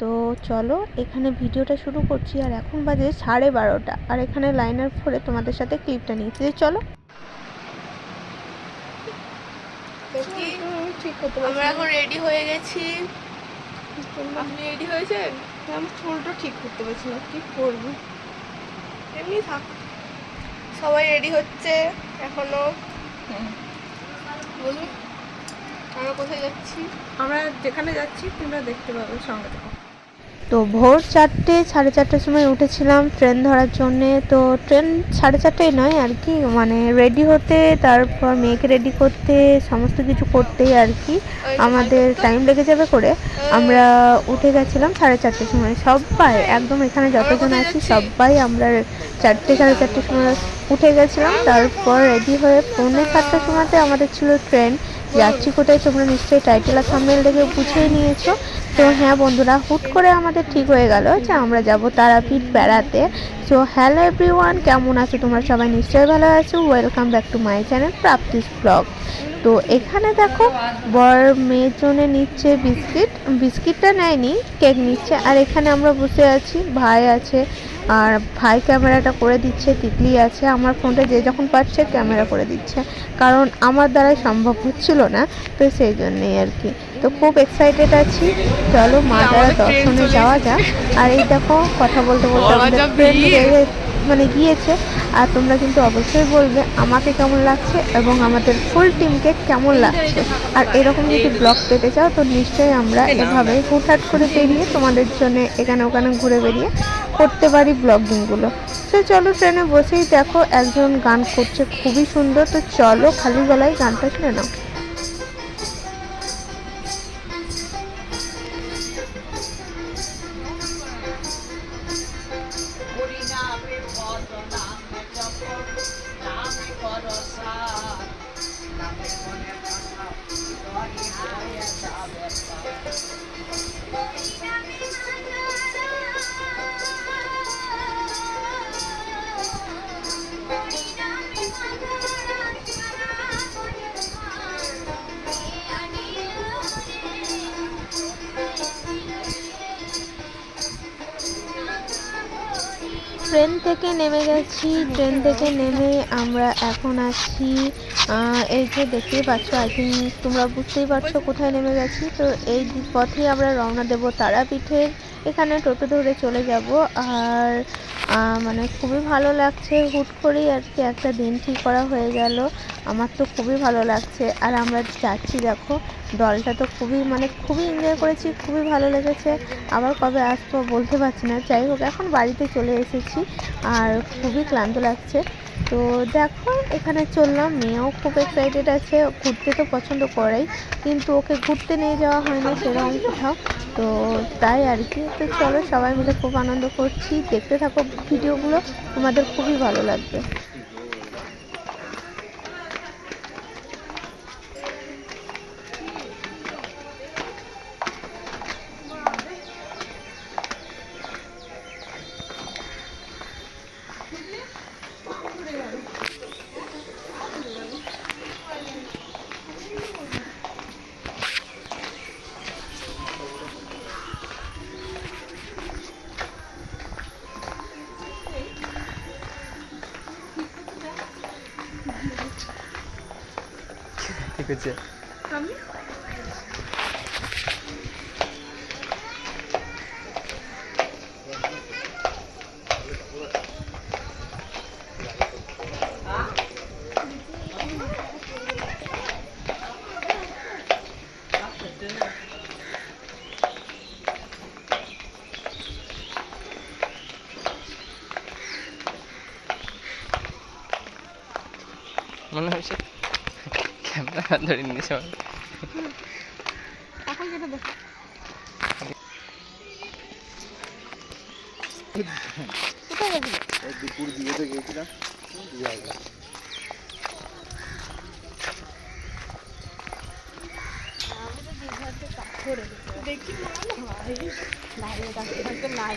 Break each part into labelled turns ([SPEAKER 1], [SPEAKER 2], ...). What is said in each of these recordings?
[SPEAKER 1] তো চলো এখানে ভিডিওটা শুরু করছি আর এখন বাজে সাড়ে বারোটা। আর এখানে লাইনার ফোরে তোমাদের সাথে ক্লিপটা নিয়েছি। যে চলো।
[SPEAKER 2] আমরা এখন রেডি হয়ে গেছি। আপনি রেডি হয়েছেন?
[SPEAKER 1] আমি চুলটা ঠিক করতে পারছি না কি করব?
[SPEAKER 2] এমনি থাক। সবাই রেডি হচ্ছে এখনও। বলুন আমরা কোথায় যাচ্ছি?
[SPEAKER 1] আমরা যেখানে যাচ্ছি তোমরা দেখতে পাবে সঙ্গে দেখো তো ভোর চারটে, সাড়ে চারটের সময় উঠেছিলাম ট্রেন ধরার জন্যে। তো ট্রেন সাড়ে চারটেই নয় আর কি মানে রেডি হতে, তারপর মেয়েকে রেডি করতে, সমস্ত কিছু করতেই আর কি। আমাদের টাইম লেগে যাবে করে। আমরা উঠে গেছিলাম সাড়ে চারটের সময়। সবাই একদম এখানে যতজন আছি সবাই আমরা চারটে, সাড়ে চারটের সময় উঠে গেছিলাম। তারপর রেডি হয়ে পৌনে সাতটার সময়তে আমাদের ছিল ট্রেন। যাচ্ছি কোথায় তোমরা নিশ্চয়ই টাইটেল আর থাম্বনেল দেখে বুঝিয়ে নিয়েছো। তো হ্যাঁ বন্ধুরা, হুট করে আমাদের ঠিক হয়ে গেল। যে আমরা যাব তারাপীঠ বেড়াতে। সো হ্যালো এভরিওয়ান কেমন আছো তোমরা সবাই? নিশ্চয়ই ভালো আছো। Welcome back to my channel Prapti's vlog তো এখানে দেখো, বর মেয়ের জন্য নিচ্ছে বিস্কিট। বিস্কিটটা নেয়নি, কেক নিচ্ছে। আর এখানে আমরা বসে আছি, ভাই আছে আর ভাই ক্যামেরাটা করে দিচ্ছে তিতলি আছে। আমার ফোনটা যে যখন পাচ্ছে ক্যামেরা করে দিচ্ছে। কারণ আমার দ্বারাই সম্ভব হচ্ছিল না তো সেই জন্যেই আর কি। তো খুব এক্সাইটেড আছি। চলো মা দ্বারা দর্শনে যাওয়া যাক। আর এই দেখো কথা বলতে বলতে আমাদের ফ্রেন্ড মানে গিয়েছে। আর তোমরা কিন্তু অবশ্যই বলবে আমাকে কেমন লাগছে এবং আমাদের ফুল টিমকে কেমন লাগছে। আর এরকম যদি ব্লগ পেতে চাও তো নিশ্চয়ই আমরা এভাবে হুটহাট করে বেরিয়ে তোমাদের জন্য এখানে ওখানে ঘুরে বেরিয়ে করতে পারি ব্লগিংগুলো সে চলো ট্রেনে বসেই দেখো, একজন গান করছে, খুবই সুন্দর। তো চলো খালি গলায় গানটা শুনে নাও। থেকে নেমে গেছি ট্রেন থেকে নেমে আমরা এখন আছি এই যে দেখতেই পাচ্ছ আই থিঙ্ক তোমরা বুঝতেই পারছ কোথায় নেমে গেছি তো এই পথেই আমরা রওনা দেবো তারাপীঠের, এখানে টোটো ধরে চলে যাব। আর মানে খুবই ভালো লাগছে। হুট করেই আর কি একটা দিন ঠিক করা হয়ে গেল। আমার তো খুবই ভালো লাগছে। আর আমরা যাচ্ছি, দেখো, দলটা তো খুবই মানে খুবই এনজয় করেছি, খুবই ভালো লেগেছে। আবার কবে আসব বলতে পারছি না। যাই হোক, এখন বাড়িতে চলে এসেছি। আর খুবই ক্লান্ত লাগছে। তো দেখো, এখানে চললাম। মেয়েও খুব এক্সাইটেড আছে ঘুরতে তো পছন্দ করেই, কিন্তু ওকে ঘুরতে নিয়ে যাওয়া হয় না সেরকম কোথাও। তো তাই আর কি। তো চলো সবাই মিলে খুব আনন্দ করছি। দেখতে থাকো ভিডিওগুলো, তোমাদের খুবই ভালো লাগবে।
[SPEAKER 3] ঠিক আছে ক্যামেরা ধরে নিয়েছে।
[SPEAKER 1] এখন যেটা দেখো কোথায় গেছিলে
[SPEAKER 4] দুপুর দিয়েতে গেছিলাম দিয়ে আসলাম।
[SPEAKER 1] দেখি বাইরে থাকতে নাই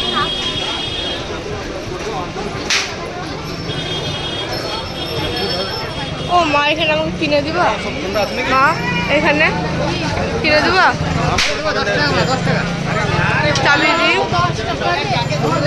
[SPEAKER 2] মা এখানে আমাকে কিনে দিবা? মা এখানে? কিনে দিবা? চাবি দিই।
[SPEAKER 1] যেহেতু হুট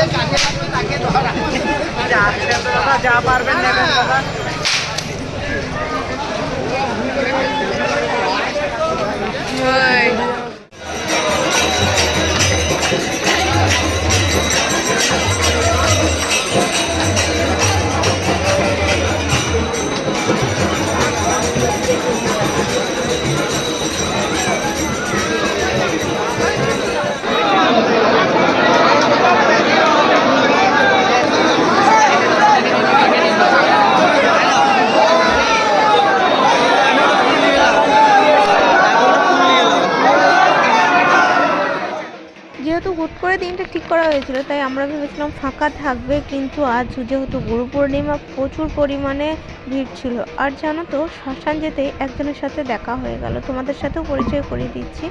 [SPEAKER 1] করে দিনটা ঠিক করা হয়েছিল, তাই আমরা ভেবেছিলাম ফাঁকা থাকবে, কিন্তু আজ যেহেতু গুরু পূর্ণিমা প্রচুর পরিমাণে ভিড় ছিল। আর জানো তো, শ্মশান যেতেই একজনের সাথে দেখা হয়ে গেল। তোমাদের সাথেও পরিচয় করিয়ে দিচ্ছি।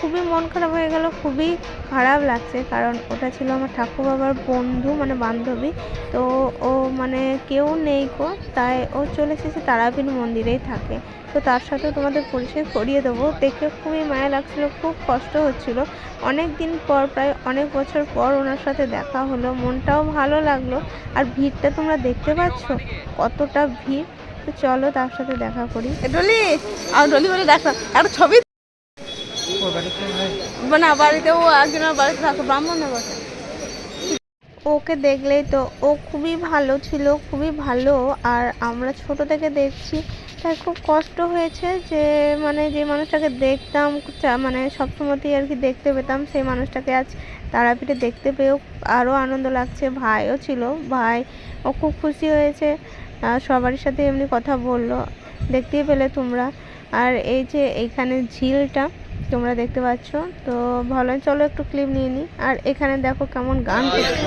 [SPEAKER 1] খুবই মন খারাপ হয়ে গেল, খুবই খারাপ লাগছে। কারণ ওটা ছিল আমার ঠাকুর বাবার বন্ধু মানে বান্ধবী। তো ও মানে কেউ নেই গো, তাই ও চলে এসেছে তারাপীঠ মন্দিরেই থাকে। তো তার সাথে তোমাদের পরিচয় করিয়ে দেবো। দেখে খুবই মায়া লাগছিল, খুব কষ্ট হচ্ছিল। অনেক দিন পর, প্রায় অনেক বছর পর ওনার সাথে দেখা হলো, মনটাও ভালো লাগল। আর ভিড়টা তোমরা দেখতে পাচ্ছ? কতটা ভিড়? তো চলো তার সাথে দেখা করি।
[SPEAKER 2] ডলি আর ডলি বলে দেখো, একটা ছবি না বাড়িতে ও একজনের বাড়িতে থাকো বসে
[SPEAKER 1] ওকে দেখলেই তো, ও খুবই ভালো ছিল, খুবই ভালো, আর আমরা ছোট থেকে দেখছি, তাই খুব কষ্ট হয়েছে যে মানে যে মানুষটাকে দেখতাম মানে সবসময়তেই আর কি দেখতে পেতাম, সেই মানুষটাকে আজ তারাপীঠে দেখতে পেয়েও আরও আনন্দ লাগছে, ভাইও ছিল, ভাই ও খুব খুশি হয়েছে সবারই সাথে এমনি কথা বলল, দেখতেই পেলে তোমরা। আর এই যে এইখানে ঝিলটা তোমরা দেখতে পাচ্ছ। তো ভালো, চলো একটু ক্লিপ নিয়ে নিই আর এখানে দেখো কেমন গান করছে।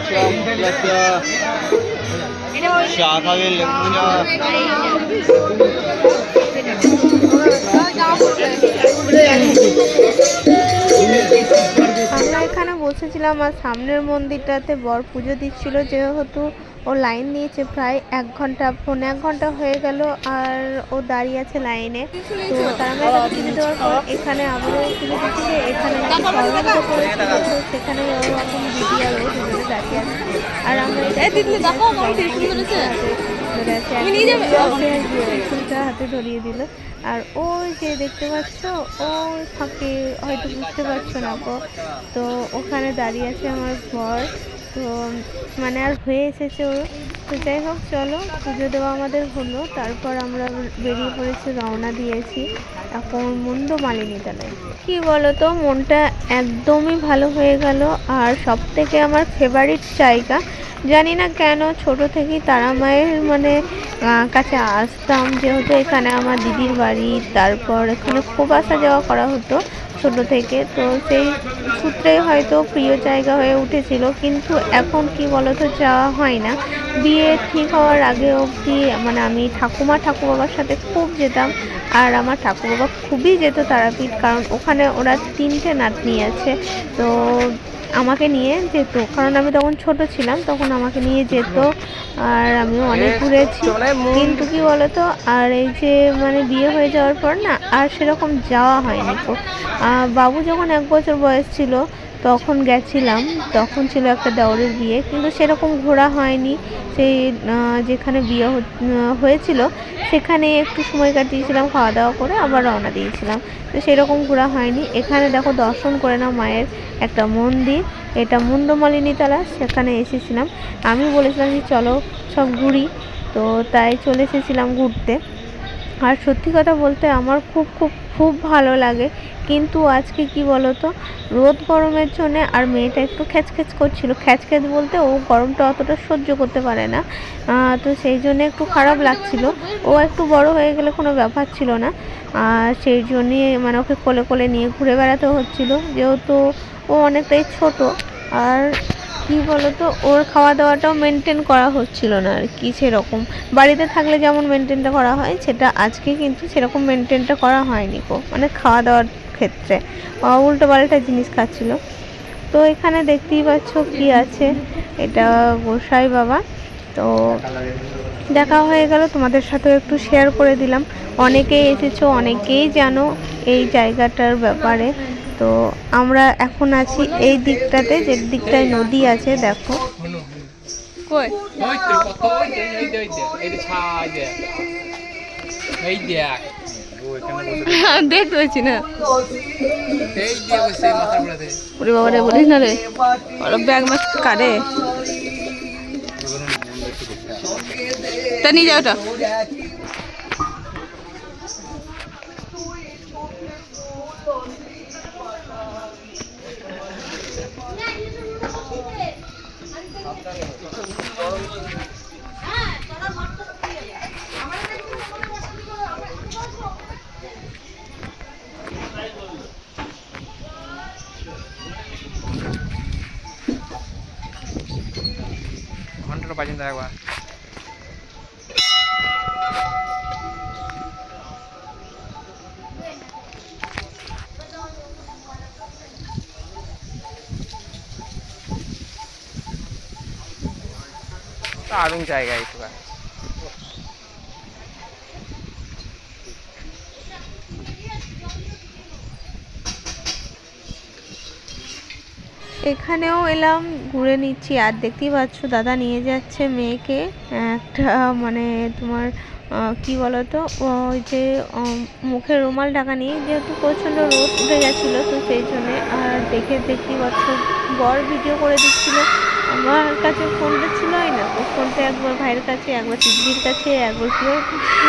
[SPEAKER 1] আমরা এখানে বসেছিলাম আর সামনের মন্দিরটাতে বর পুজো দিচ্ছিল যেহেতু ও লাইন দিয়েছে প্রায় এক ঘণ্টা পৌনে এক ঘণ্টা হয়ে গেল আর ও দাঁড়িয়ে আছে লাইনে। তো তার আমরা পুজো দেওয়ার পর এখানে পুজো দিচ্ছে এখানে সেখানে ওরকম দিদি আর ও দুজনে দাঁড়িয়ে আছে। আর আমরা? ফুলটা হাতে ধরিয়ে দিল। আর ওই যে দেখতে পাচ্ছ ও ফাঁকে হয়তো বুঝতে পারছ না গো তো ওখানে দাঁড়িয়ে আছে আমার ঘর তো মানে আর হয়ে এসেছে ও। তো যাই হোক, চলো, পুজো দেওয়া আমাদের হলো। তারপর আমরা বেরিয়ে পড়েছি, রওনা দিয়েছি এখন মুন্ড মালিনী তলায় কি বলো তো মনটা একদমই ভালো হয়ে গেল। আর সব থেকে আমার ফেভারিট জায়গা, জানি না কেন ছোট থেকেই তারা মায়ের মানে কাছে আসতাম। যেহেতু এখানে আমার দিদির বাড়ি, তারপর এখানে খুব আসা যাওয়া করা হতো। ছোট থেকে। তো সেই সূত্রে হয়তো প্রিয় জায়গা হয়ে উঠেছিল, কিন্তু এখন কি বলতো, যাওয়া হয় না। বিয়ে ঠিক হওয়ার আগে অবধি মানে আমি ঠাকুমা, ঠাকুরবাবার সাথে খুব যেতাম। আর আমার ঠাকুরবাবা খুবই যেত তারাপীঠ, কারণ ওখানে ওরা তিনটে নাতনি আছে। তো আমাকে নিয়ে যেত। কারণ আমি তখন ছোট ছিলাম তখন আমাকে নিয়ে যেত আর আমি অনেক ঘুরেছি কিন্তু কি বলতো আর এই যে মানে বিয়ে হয়ে যাওয়ার পর না আর সেরকম যাওয়া হয়নি তো বাবু যখন এক বছর বয়স ছিল তখন গেছিলাম, তখন ছিল একটা দেওরের বিয়ে, কিন্তু সেরকম ঘোরা হয়নি। সেই যেখানে বিয়ে হয়েছিল, সেখানে একটু সময় কাটিয়েছিলাম, খাওয়া দাওয়া করে আবার রওনা দিয়েছিলাম। তো সেরকম ঘোরা হয়নি। এখানে দেখো দর্শন করে না মায়ের একটা মন্দির, এটা মুন্ডমালিনী তলা, সেখানে এসেছিলাম। আমি বলেছিলাম যে চলো সব ঘুরি। তো তাই চলে এসেছিলাম ঘুরতে। আর সত্যি কথা বলতে আমার খুব খুব খুব ভালো লাগে। কিন্তু আজকে কি বলো তো রোদ গরমের জন্য আর মেয়েটা একটু খ্যাচখ্যাচ করছিল। খ্যাচখ্যাচ বলতে ও গরমটা অতটা সহ্য করতে পারে না। তো সেই জন্য একটু খারাপ লাগছিল। ও একটু বড় হয়ে গেলে কোনো ব্যাপার ছিল না। আর সেই জন্যে মানে ওকে কোলে কোলে নিয়ে ঘুরে বেড়াতে হচ্ছিল। যেহেতু ও অনেকটাই ছোট। আর কি বলতো? ওর খাওয়া দাওয়াটাও মেনটেন করা হচ্ছিল না আর কি সেরকম। বাড়িতে থাকলে যেমন মেনটেনটা করা হয়, সেটা আজকে কিন্তু সেরকম মেনটেনটা করা হয়নি কো মানে খাওয়া দাওয়ার ক্ষেত্রে উল্টো পাল্টা জিনিস খাচ্ছিল। তো এখানে দেখতেই পাচ্ছ কি আছে। এটা গোসাই বাবা। তো দেখা হয়ে গেল, তোমাদের সাথেও একটু শেয়ার করে দিলাম। অনেকেই এসেছ, অনেকেই জানো এই জায়গাটার ব্যাপারে। তো আমরা এখন আছি এই দিকটাতে, যে দিকটায় নদী আছে, দেখো।
[SPEAKER 2] দেখতে পাচ্ছি না। বলিস না রে। ব্যাগ তা নিয়ে যাও ওটা
[SPEAKER 5] ঘন্টাটা বাজেন একবার। দারুণ জায়গা এইটু
[SPEAKER 1] এখানেও এলাম, ঘুরে নিচ্ছি। আর দেখতেই পাচ্ছ, দাদা নিয়ে যাচ্ছে মেয়েকে। একটা মানে তোমার কি বলতো ওই যে মুখে রুমাল ঢাকা নিয়ে যেহেতু প্রচণ্ড রোদ উঠে গেছিল, তো সেই জন্যে, আর দেখে দেখতেই পাচ্ছ, বর ভিডিও করে দিচ্ছিল। আমার কাছে ফোনটা ছিলই না। তো ফোনটা একবার ভাইয়ের কাছে, একবার দিদির কাছে, একবার কেউ,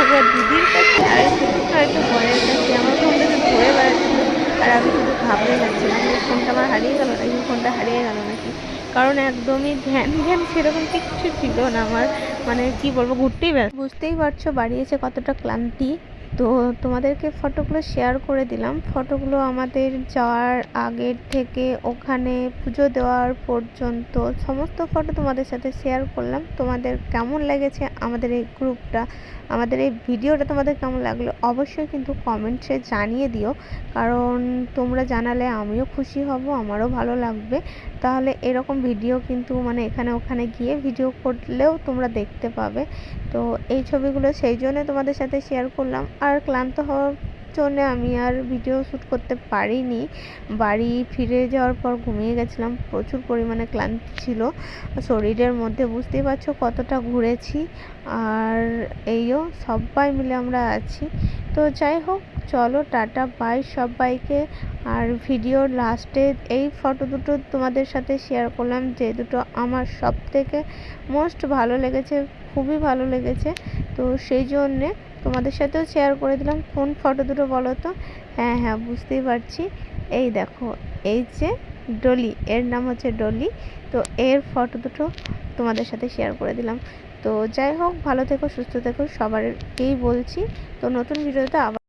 [SPEAKER 1] একবার দিদির কাছে, আর হয়তো বরের কাছে। আমার ফোনটা শুধু ঘুরে বেড়াচ্ছিল। আর আমি শুধু ঘাবড়ে যাচ্ছিলাম যে ফোনটা আমার হারিয়ে গেল নাকি ফোনটা হারিয়ে গেল নাকি। কারণ একদমই ধ্যান ধ্যান সেরকম কিচ্ছু ছিল না আমার। মানে কি বলব, ঘুরতেই ব্যস্ত। বুঝতেই পারছ, বাড়ি এসে কতটা ক্লান্তি। তো তোমাদেরকে ফটোগুলো শেয়ার করে দিলাম। ফটোগুলো আমাদের যাওয়ার আগের থেকে ওখানে পুজো দেওয়ার পর্যন্ত সমস্ত ফটো তোমাদের সাথে শেয়ার করলাম। তোমাদের কেমন লেগেছে আমাদের এই গ্রুপটা আমাদের এই ভিডিওটা তোমাদের কেমন লাগল? অবশ্যই কিন্তু কমেন্টসে জানিয়ে দিও। কারণ তোমরা জানালে আমিও খুশি হব, আমারও ভালো লাগবে। তাহলে এরকম ভিডিও কিন্তু মানে এখানে ওখানে গিয়ে ভিডিও করলেও তোমরা দেখতে পাবে। তো এই ছবিগুলো সেই জন্য তোমাদের সাথে শেয়ার করলাম। আর ক্লান্ত হওয়ার জন্য আমি আর ভিডিও শ্যুট করতে পারিনি। বাড়ি ফিরে যাওয়ার পর ঘুমিয়ে গেছিলাম, প্রচুর পরিমাণে ক্লান্তি ছিল। শরীরের মধ্যে বুঝতেই পারছ কতটা ঘুরেছি। আর এইও সবাই মিলে আমরা আছি। তো যাই হোক চলো, টাটা, বাই সবাইকে। আর ভিডিওর লাস্টে এই ফটো দুটো তোমাদের সাথে শেয়ার করলাম, যে দুটো আমার সব থেকে মোস্ট ভালো লেগেছে, খুবই ভালো লেগেছে। তো সেই জন্যে তোমাদের সাথেও শেয়ার করে দিলাম, কোন ফটো দুটো বলো তো? হ্যাঁ হ্যাঁ বুঝতেই পারছি। এই দেখো, এই যে ডলি, এর নাম হচ্ছে ডলি। তো এর ফটো দুটো তোমাদের সাথে শেয়ার করে দিলাম। তো যাই হোক, ভালো থেকো, সুস্থ থেকো, সবারকেই বলছি। তো নতুন ভিডিওতে আবার